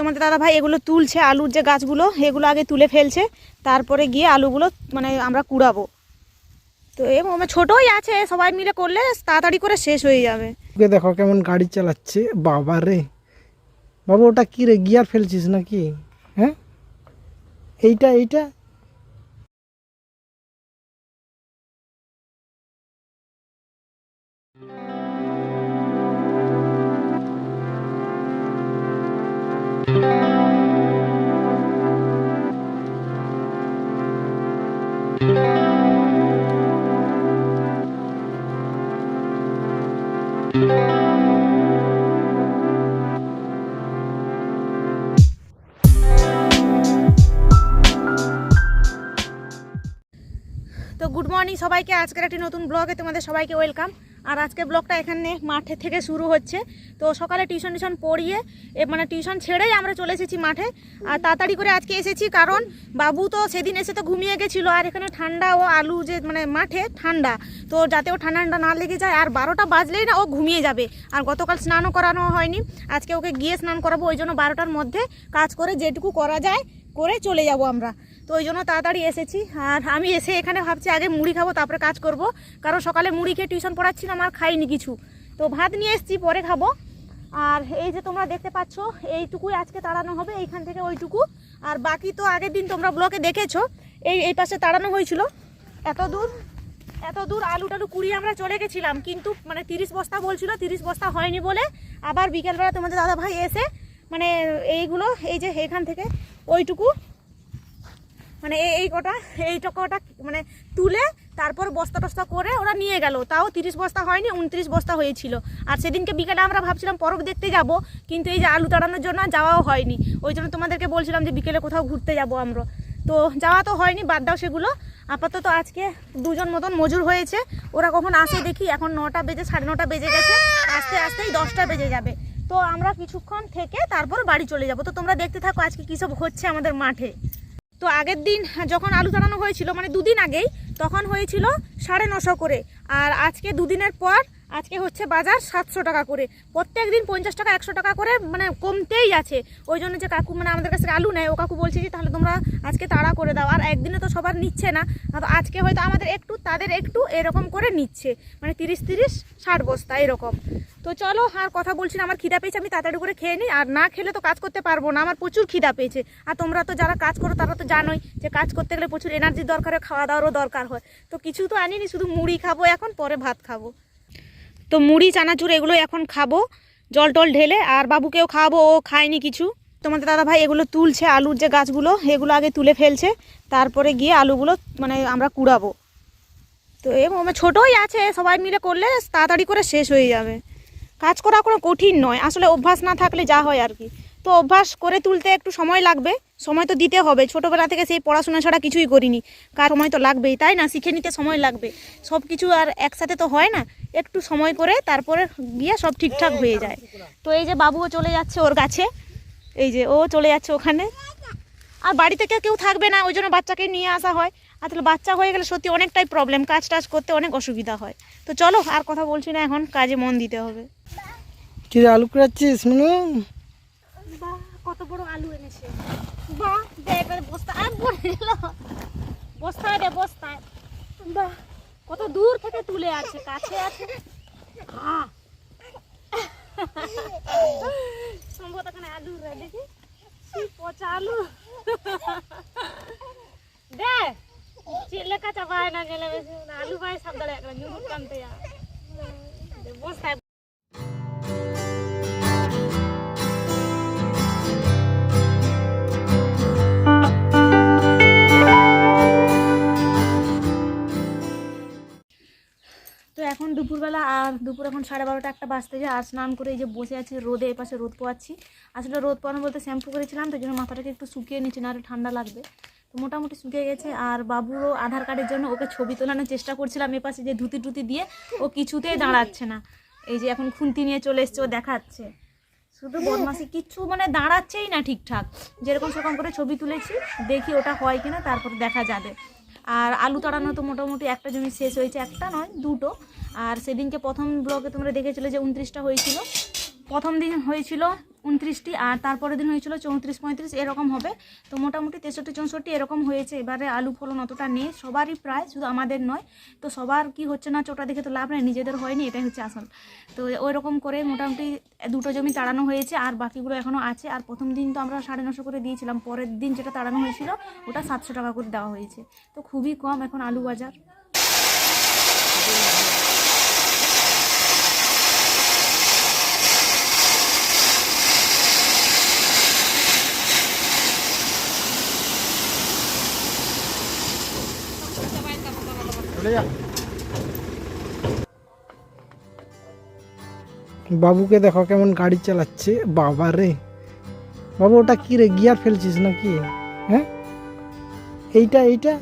তোমাদের দাদা ভাই এগুলো তুলছে, আলুর যে গাছগুলো, এগুলো আগে তুলে ফেলছে, তারপরে গিয়ে আলুগুলো মানে আমরা কুড়াবো। তো এবং ছোটোই আছে, সবাই মিলে করলে তাড়াতাড়ি করে শেষ হয়ে যাবে। দেখো কেমন গাড়ি চালাচ্ছে, বাবা রে। বাবা, ওটা কী রে, গিয়ার ফেলছিস নাকি? হ্যাঁ? এইটা এইটা? তো গুড মর্নিং সবাইকে। আজকের একটি নতুন ব্লগে তোমাদের সবাইকে ওয়েলকাম। আর আজকে ব্লগটা এখানে মাঠে থেকে শুরু হচ্ছে। তো সকালে টিউশন টিউশন পড়িয়ে মানে টিউশন ছেড়েই আমরা চলে এসেছি মাঠে। আর তাড়াতাড়ি করে আজকে এসেছি কারণ বাবু তো সেদিন এসে তো ঘুমিয়ে গেছিল। আর এখানে ঠান্ডা ও আলু যে মানে মাঠে ঠান্ডা, তো যাতে ও ঠান্ডা ঠান্ডা না লেগে যায়, আর বারোটা বাজলেই না ও ঘুমিয়ে যাবে। আর গতকাল স্নানও করানো হয়নি। আজকে ওকে গিয়ে স্নান করাবো, ওই জন্য বারোটার মধ্যে কাজ করে যেটুকু করা যায়, করে চলে যাব আমরা। তো ওই জন্য তাড়াতাড়ি এসেছি। আর আমি এসে এখানে ভাবছি আগে মুড়ি খাব, তারপরে কাজ করব। কারণ সকালে মুড়ি খেয়ে টিউশন পড়াচ্ছিলাম আর খাইনি কিছু। তো ভাত নিয়ে এসেছি, পরে খাব। আর এই যে তোমরা দেখতে পাচ্ছ, এইটুকুই আজকে তাড়ানো হবে, এইখান থেকে ওইটুকু। আর বাকি তো আগের দিন তোমরা ব্লকে দেখেছ, এই এই পাশে তাড়ানো হয়েছিল। এত দূর এত দূর আলু টালু কুড়িয়ে আমরা চলে গেছিলাম, কিন্তু মানে তিরিশ বস্তা বলছিল, তিরিশ বস্তা হয়নি বলে। আবার বিকেলবেলা তোমাদের দাদা ভাই এসে মানে এইগুলো, এই যে এখান থেকে ওইটুকু মানে এই কটা এইটা কটা মানে তুলে তারপর বস্তা টস্তা করে ওরা নিয়ে গেল। তাও তিরিশ বস্তা হয়নি, উনত্রিশ বস্তা হয়েছিল। আর সেদিনকে বিকেলে আমরা ভাবছিলাম পরব দেখতে যাব, কিন্তু এই যে আলু তাড়ানোর জন্য যাওয়াও হয়নি। ওই জন্য তোমাদেরকে বলছিলাম যে বিকেলে কোথাও ঘুরতে যাব আমরা। তো যাওয়া তো হয়নি, বাদ দাও সেগুলো। আপাতত আজকে দুজন মতন মজুর হয়েছে। ওরা কখন আসে দেখি, এখন নটা বেজে, সাড়ে নটা বেজে গেছে। আস্তে আস্তেই দশটা বেজে যাবে। তো আমরা কিছুক্ষণ থেকে তারপর বাড়ি চলে যাব। তো তোমরা দেখতে থাকো আজকে কী সব হচ্ছে আমাদের মাঠে। তো আগের দিন যখন আলু তাড়ানো হয়েছিল মানে দুদিন আগেই, তখন হয়েছিল সাড়ে নশো করে। আর আজকে দুদিনের পর, আজকে হচ্ছে বাজার সাতশো টাকা করে। প্রত্যেক দিন পঞ্চাশ টাকা, একশো টাকা করে মানে কমতেই আছে। ওই জন্য যে কাকু মানে আমাদের কাছে আলু নেয়, ও কাকু বলছে যে, তাহলে তোমরা আজকে তাড়া করে দাও। আর একদিনে তো সবার নিচ্ছে না। তো আজকে হয়তো আমাদের একটু, তাদের একটু এরকম করে নিচ্ছে। মানে তিরিশ তিরিশ, ষাট বস্তা এরকম। তো চলো, আর কথা বলছি আমার খিদা পেয়েছে, আমি তাড়াতাড়ি করে খেয়ে নিই। আর না খেলে তো কাজ করতে পারব না, আমার প্রচুর খিদা পেয়েছে। আর তোমরা তো যারা কাজ করো, তারা তো জানোই যে কাজ করতে গেলে প্রচুর এনার্জির দরকার হয় খাওয়া দাওয়ারও দরকার হয়। তো কিছু তো আনিনি, শুধু মুড়ি খাব এখন, পরে ভাত খাব। তো মুড়ি, চানাচুর, এগুলো এখন খাব, জল টল ঢেলে, আর বাবুকেও খাওয়াবো, ও খায়নি কিছু। তোমাদের দাদা ভাই এগুলো তুলছে, আলুর যে গাছগুলো, এগুলো আগে তুলে ফেলছে, তারপরে গিয়ে আলুগুলো মানে আমরা কুড়াবো। তো এবং ছোটোই আছে, সবাই মিলে করলে তাড়াতাড়ি করে শেষ হয়ে যাবে। কাজ করা কোনো কঠিন নয়। আসলে অভ্যাস না থাকলে যা হয় আর কি। তো অভ্যাস করে তুলতে একটু সময় লাগবে। সময় তো দিতে হবে। ছোটোবেলা থেকে সেই পড়াশোনা ছাড়া কিছুই করিনি। কার সময় তো লাগবেই, তাই না? শিখে নিতে সময় লাগবে। সব কিছু আর একসাথে তো হয় না। একটু সময় করে তারপরে গিয়ে সব ঠিকঠাক হয়ে যায়। তো এই যে বাবুও চলে যাচ্ছে ওর কাছে। এই যে ও চলে যাচ্ছে ওখানে। আর বাড়িতে থেকে কেউ থাকবে না ওই জন্য বাচ্চাকে নিয়ে আসা হয়। আর তাহলে বাচ্চা হয়ে গেলে সত্যি অনেকটাই প্রবলেম কাজ টাজ করতে অনেক অসুবিধা হয়। তো চলো আর কথা বলছি না এখন কাজে মন দিতে হবে। কি আলু কুড়াচ্ছিস মনু? বাহ কত বড় আলু এনেছে। বাহ দেখ বস্তা। আর পড়ে গেল বস্তায় রে বস্তায়। বাহ কত দূর থেকে তুলে আছে কাছে আছে। আহ! সম্ভবত এখানে আলু রে দেখি। কি পচা আলু। ᱫᱮ ᱪᱮᱫ ᱞᱮᱠᱟ ᱪᱟᱵᱟᱭᱮᱱᱟ ᱧᱮᱞᱮ ᱟᱞᱩ ᱵᱟᱭ ᱥᱟᱵ ᱫᱟᱲᱮᱭᱟᱜ ᱠᱟᱱᱟ ᱧᱩᱨᱩᱜ ᱠᱟᱱ ᱛᱟᱭᱟ তো এখন দুপুরবেলা আর দুপুর এখন সাড়ে বারোটা একটা বাজতে যায়। আর স্নান করে এই যে বসে আছি, রোদে পাশে রোদ পোয়াচ্ছি। আসলে রোদ পোয়ানো বলতে শ্যাম্পু করেছিলাম, তো জন্য মাথাটাকে একটু শুকিয়ে নিচ্ছি, না আর ঠান্ডা লাগবে। তো মোটামুটি শুকিয়ে গেছে। আর বাবুরও আধার কার্ডের জন্য ওকে ছবি তোলানোর চেষ্টা করছিলাম এ পাশে যে ধুতি টুতি দিয়ে, ও কিছুতেই দাঁড়াচ্ছে না। এই যে এখন খুন্তি নিয়ে চলে এসছে, ও দেখাচ্ছে। শুধু বদমাসি কিচ্ছু মানে দাঁড়াচ্ছেই না ঠিকঠাক। যেরকম সেরকম করে ছবি তুলেছি, দেখি ওটা হয় কিনা, তারপর দেখা যাবে। আর আলু তাড়ানো তো মোটামুটি একটা জমি শেষ হয়েছে একটা নয়, দুটো। আর সেদিনকে প্রথম ব্লগে তোমরা দেখেছিলে যে উনত্রিশটা হয়েছিল। প্রথম দিন হয়েছিল উনত্রিশটি আর তারপরের দিন হয়েছিল চৌত্রিশ পঁয়ত্রিশ, এরকম হবে। তো মোটামুটি তেষট্টি, চৌষট্টি এরকম হয়েছে। এবারে আলু ফলন অতটা নেই, সবারই প্রায় শুধু আমাদের নয়। তো সবার কি হচ্ছে না চোটা দেখে তো লাভ নেই, নিজেদের হয়নি, এটাই হচ্ছে আসল। তো ওই রকম করে মোটামুটি দুটো জমি তাড়ানো হয়েছে আর বাকিগুলো এখনও আছে। আর প্রথম দিন তো আমরা সাড়ে নশো করে দিয়েছিলাম, পরের দিন যেটা তাড়ানো হয়েছিল, ওটা সাতশো টাকা করে দেওয়া হয়েছে। তো খুবই কম এখন আলু বাজার। বাবুকে দেখো কেমন গাড়ি চালাচ্ছে। বাবা রে। বাবু, ওটা কি রে? গিয়ার ফেলছিস নাকি? হ্যাঁ? এইটা এইটা?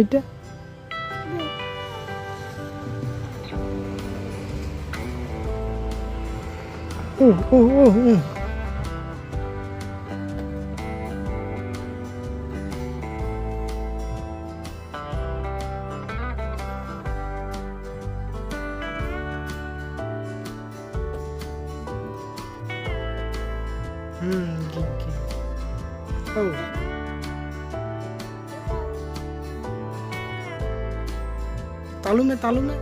এইটা? ও ও ও हो तालू में तालू में